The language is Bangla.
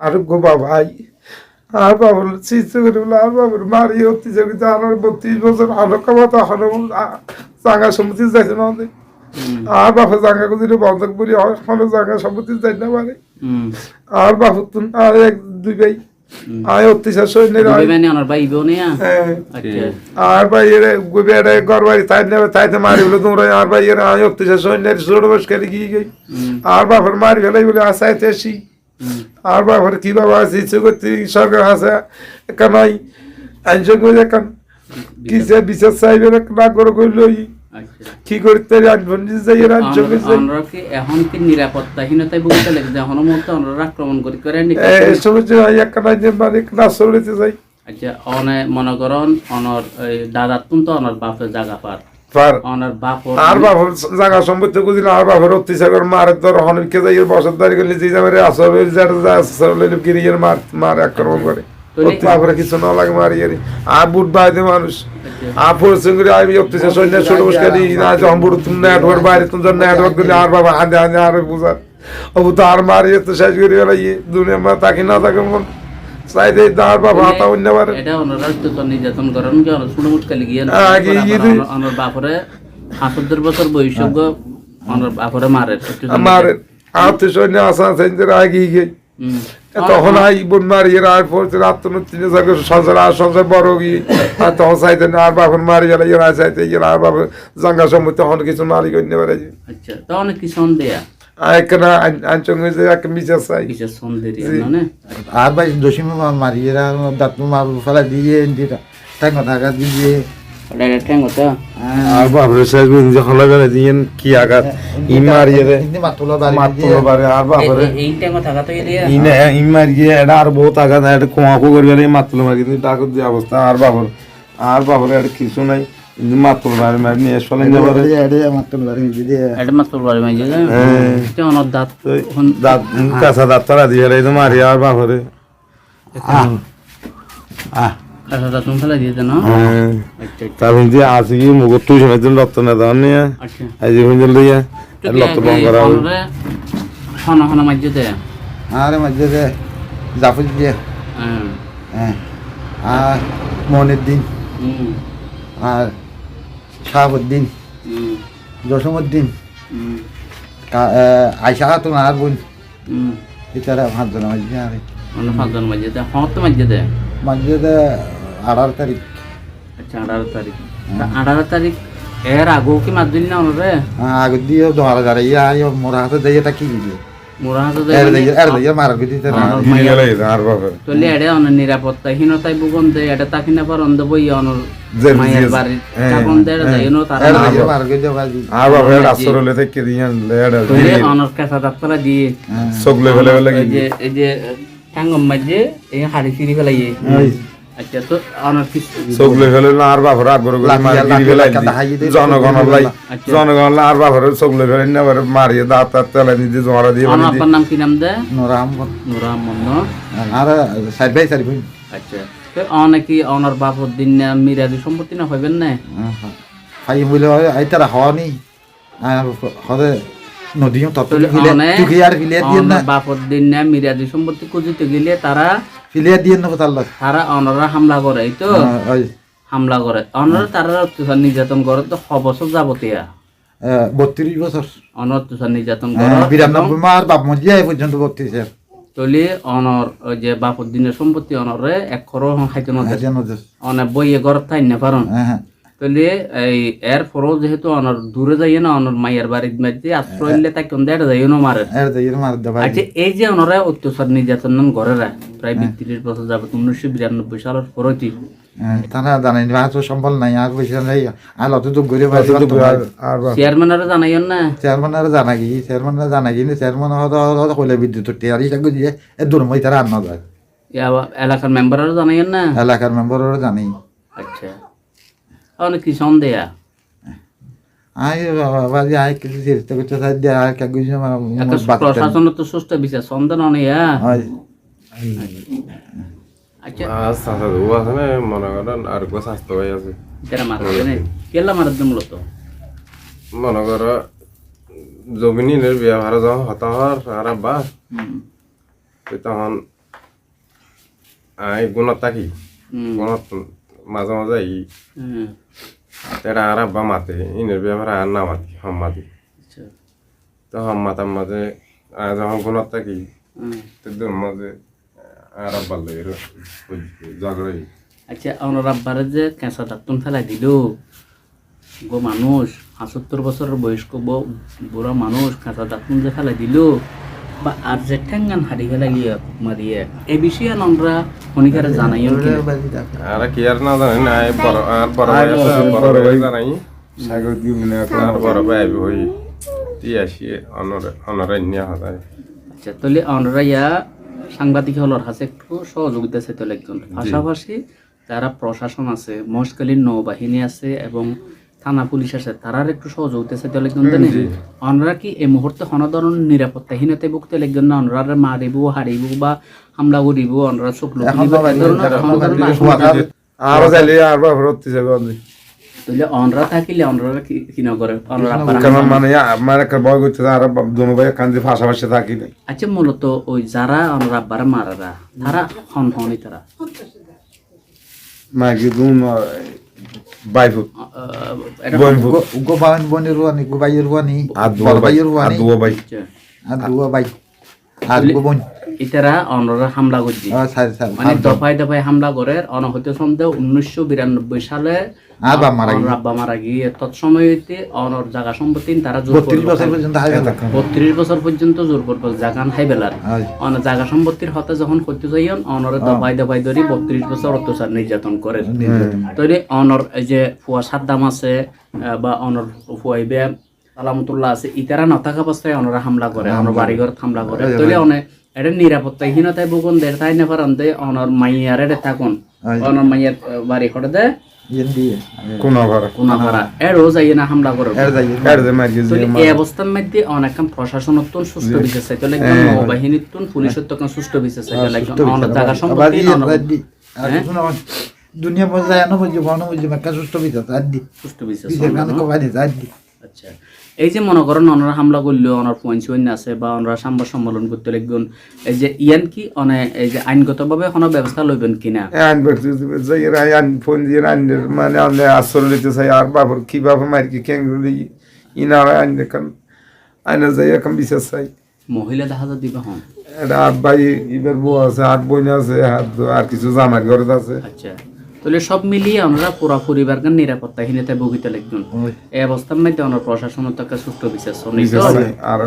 আর গো বাবাই আর বাবার চিন্তা করে বলে আর বাবার মারি হতে যাবি তো আর বত্রিশ বছর আরও কামাতো আরও জাগা সম্মতি যাইছে না আমাদের। আর বাপা জাগা করে বন্ধক করি হলো জাগা সম্মতি যাই না পারে আর বাপু তুন আর এক দুই ভাই। আয় অত্যাচার সৈন্যের ভাই বোন ইয়া হ্যাঁ। আচ্ছা। আর ভাই এর ঘর বাড়ি তাই নেবে তাইতে মারি বলে তোমরা আর ভাই এর আয় অত্যাচার সৈন্যের ছোট বয়স গিয়ে আর বাপের মারি ফেলাই বলে আসাইতে আসি আর বাবার কি বাবা আছে? ইচ্ছে করতে সরকার আছে কানাই আইনসং করে দেখান কি সে বিচার চাইবে না করে কইলই আচ্ছা। কি করতে আনবন্দি যাই এর আমরা কি এখন কি নিরাপত্তাহীনতায় ভুগতে লাগছে এখনও মতো আমরা আক্রমণ করি করে নি এই সময় যে আই একটা নাই মানে ক্লাস চলতে যাই আচ্ছা অনে মনে করন অনর এই দাদার তো অনর বাপের জায়গা পার। পার অনর বাপ আর বাবার জায়গা সম্পত্তি কুদিন আর বাবার অত্যাচার করে মারের ধর হনকে যাই এর বসত দাঁড়িয়ে করলে যে যাবে আসর যার গিরি এর মার মার আক্রমণ করে। তারপরে কিছু না লাগে মারি এর। আর বুট বাইতে মানুষ। আর পরিশ্রম করে আমি অত্যাচার সৈন্য ছোট মুশকালি না যখন বুট তুমি নেটওয়ার্ক বাইরে তুমি যখন নেটওয়ার্ক দিলে আর বাবা হাতে হাতে আর বুঝার। অবু তো আর মারি তো শেষ করে গেল ইয়ে দুনিয়া তাকে না থাকে মন। চাইতে আর বাবা হাতা অন্য বারে এটা অনর তো নির্যাতন করেন কি অনর শুনে মুটকালি গিয়ে আগে গিয়ে দিই। অনর বাপরে আঠাত্তর বছর বয়স অনর বাপরে মারে আমার আত্মীয় সৈন্য আসা সেন্টার আগে গিয়ে। তখন আই বোন মারিয়ে আর পড়ছে সংসার আর সংসার বড় গিয়ে। আর তখন চাইতে আর বাপন মারি গেলে চাইতে আর বাপ জাঙ্গা সম্মতি তখন কিছু নারী করতে পারে আচ্ছা তো অনেক কি সন্দেহ? আর আঞ্চং চাই। ভাই দশমী দাঁত মার ফেলা দিয়ে দিটা টাকা টাকা দিয়ে। ওটা ঠ্যাং হতো আর বাপরে দিয়েন কি আঘাত? ই মারিয়ে রে। কিন্তু মাতুলা বাড়ি বারে আর বাপরে। ইনে ইন মারিয়ে এটা আর বহুত আঘাত এটা কোয়াকো করে গেলে দিয়ে অবস্থা। আর বাপর আর বাপরে এটা কিছু নাই। মাত্র মারি মারি নিয়ে চলে যাবার মাতুলা বাড়ি দিয়ে এটা মাত্র বাড়ি মাঝে হ্যাঁ। এটা অনর দাঁত। দাঁত কাঁচা দাঁত তারা দিয়ে তো মারি আর বাপরে। কাঁচা দাঁত ফেলে না? কি মুখ তুই সময় দিন রক্ত না দাও নিয়ে। আচ্ছা। এই লইয়া রক্ত বন্ধ করা হন হন মাঝে দে আরে মাঝে দে জাফর দিয়ে হ্যাঁ। হ্যাঁ। আর মনের দিন। আর শাহাবুদ্দিন হুম। আয়সা খাতুন আর বোন এটারা পাঁচজন মাঝে আরে অন্য পাঁচজন মাঝে মাঝে মাঝে আঠারো তারিখ। আচ্ছা আঠারো তারিখ। তা আঠারো তারিখ এর আগেও কি মাছ না ওরে আগে দিয়ে ধরা যারা ইয়া মোরা হাতে দিয়ে এটা কি দিয়ে নিরাপত্তাহীনতায় ভুগন দে এটা তাকি না। পার অন্ধ বই অনর মায়ের বাড়ির হ্যাঁ, এটা যাইনো তারা অনর কাঁচা ডাক্তারা দিয়ে চোখ লেভেলে এই যে এই যে ঠাঙ্গম মাঝে এই হাড়ি ফিরি ফেলাই আচ্ছা। কি মারিয়ে দাঁত দিয়ে আপনার নাম নাম আর সাইড সাইড ভাই আচ্ছা। অনেকে অনর বাপর দিন না মিরাদি সম্পত্তি না হইবেন না? ফাই বলে আই তারা হওয়া নেই। আর হদে নদীও তত তোলে ফিলে অনে- তুই আর ফিলে দিয়ে না। বাপর দিন না মিরাদি সম্পত্তি খুঁজিতে গেলে তারা ফিলে দিয়ে নেব তার লাগ। তারা অনরা হামলা করে এই তো? ওই। হামলা করে। অনরা তারা অত্যাচার নির্যাতন করে তো ছ বছর যাবতীয়া? বত্রিশ বছর। অনর অত্যাচার নির্যাতন করে হ্যাঁ, বিরানব্বই মার বাপ মজিয়া এই পর্যন্ত বত্রিশ তলি অনর ওই যে বাপর দিনের সম্পত্তি অনরে এক খরো খাইতে নদে অনেক বইয়ে ঘর থাই না পারন? হ্যাঁ। হ্যাঁ তলি এই এর পরও যেহেতু অনর দূরে যাইয়ে না অনর মায়ের বাড়ির মধ্যে আশ্রয় নিলে তাকে অন্ধে এটা যাইও না মারে। দেবা আচ্ছা এই যে অনরা অত্যাচার নির্যাতন ঘরে রায় প্রায় বিত্রিশ বছর যাবত উনিশশো বিরানব্বই সালের পরতি তারা জানাই না তো সম্বল নাই আর পয়সা নাই আর অত আর বাপ চেয়ারম্যানেরা জানাইন না চেয়ারম্যানের জানা কি চেয়ারম্যানের জানা কি চেয়ারম্যান হয়তো কইলে বিদ্যুৎ টিয়ারি চাকু দিয়ে এ দূরময় তারা আন্ন যায়। এলাকার মেম্বাররা জানাইন না? এলাকার মেম্বাররা জানি আচ্ছা। অনেক কি সন্দেহ আই বাজি আই কিছু চেষ্টা করতে চাই দিয়ে আর কাগজ একটা তো সুস্থ বিচার নেই হয় আচ্ছা মনে করেন আর স্বাস্থ্য ভাই আছে যারা মারতে নেই কেলা মারতে মূলত মনে করো জমিনের ব্যবহার যখন হতা হওয়ার আর তখন আই গুণত থাকি গুণত মাঝে মাঝে ই তেরা আর আব্বা মাতে ইনের ব্যাপারে আর না মাতি হম মাতি। আচ্ছা। তো হম মাতার মাঝে যখন গুণত থাকি তোর মাঝে আর আব্বার লাগে ঝগড়াই আচ্ছা আমার আব্বারে যে কেঁচা দাঁতন ফেলাই দিল গো মানুষ আটাত্তর বছরের বয়স্ক বুড়া মানুষ কাঁচা দাঁতন যে ফেলাই দিল বা আর যে ঠ্যাঙ্গান হারি গিয়ে মারিয়ে। এই বিষয়ে আমরা কি আর কি আর না জানি না বড় আর বড় ভাই আছে বড় ভাই জানাই। সাগর দিব না আর বড় ভাই হই তি আসি অনরে অনরে নিয়ে আচ্ছা তাহলে আমরা ইয়া সাংবাদিক হলর কাছে একটু সহযোগিতা চাইতে লাগবেন পাশাপাশি যারা প্রশাসন আছে মহেশখালীর নৌবাহিনী আছে এবং থানা পুলিশ আছে তারার একটু সহযোগিতা চাইতে লাগবেন জানেন আমরা কি এই মুহূর্তে কোনো ধরনের নিরাপত্তাহীনতায় ভুগতে লাগবেন না আমরা মারিব হারিব বা হামলা করিব আমরা চোখ তো তাহলে অনরা থাকিলে অনরা কি না করে? অনরা মানে আমার একটা ভয় করতে আর দোনো ভাই কান্দি পাশাপাশি থাকি নাই। আচ্ছা মূলত ওই যারা অনরা আব্বার মারারা তারা হন হনই তারা। মাইকি দুন বাইফুট আহ, এটা বইনফুট গো- গো বান বনি রুয়ানি গো বাইর রুয়ানি আর দুয়া বাই রুয়ানি দুয়া বাই। আর দুয়া বাই ইতারা অনরা হামলা করছি। মানে দফায় দফায় হামলা করে। অনহত্য সন্দেহ উনিশশো বিরানব্বই সালে আব্বা মারা আব্বা মারা গিয়ে। তৎসময় হইতে অনর জায়গা সম্পত্তি তারা জোর বত্রিশ বছর পর্যন্ত বত্রিশ বছর পর্যন্ত জোর করব জাগান অন জায়গা সম্পত্তির হতে যখন করতে অনরে দফায় দফায় ধরি বত্রিশ বছর অত্যাচার নির্যাতন করে। তৈরি অনর এই যে ফুয়া সাদ্দাম আছে বা অনর ফুয়াইবে আলামতুল্লাহ আছে ইতারা নথাকা অবস্থায় অনরা হামলা করে অনর বাড়িঘর হামলা করে। তৈরি অনে এটা নিরাপত্তাহীনতায় বকুন দের তাই না পারান দে অনর মাইয়ার এটা থাকুন। অনর মাইয়ার বাড়ি করে দে হামলা করে এই অবস্থার মধ্যে অনেকক্ষণ প্রশাসনত্বন সুস্থ বিচার চাইতে সুস্থ বিচার চাইতে অনেক জায়গা সম্পত্তি অনেক দুনিয়া মাকা সুস্থ সুস্থ বিচার আচ্ছা। এই যে মনে করেন ওনারা হামলা করল ওনার পয়েন্ট সৈন্য আছে বা ওনারা সাংবাদ সম্মেলন করতে লাগবেন এই যে ইয়ান কি অনে এই যে আইনগতভাবে কোনো ব্যবস্থা লইবেন কিনা? আইন আইন ফোন দিয়ে মানে আনলে আসর লইতে চাই আর বাপর কি বাপর মাইকি কেঙ্গুলি ইনার আইন দেখান আইনে যাই এখন বিচার চাই মহিলা দেখা যা দিবে হন? এটা আট ভাই এবার বউ আছে আট বোন আছে আর আর কিছু জামাই ঘরে আছে। আচ্ছা। তাহলে সব মিলিয়ে আমরা পুরা পরিবারকে নিরাপত্তাহীনতায় ভুগিতে লাগবেন এই অবস্থার মধ্যে আমরা প্রশাসনের তাকে বিচার বিচার আর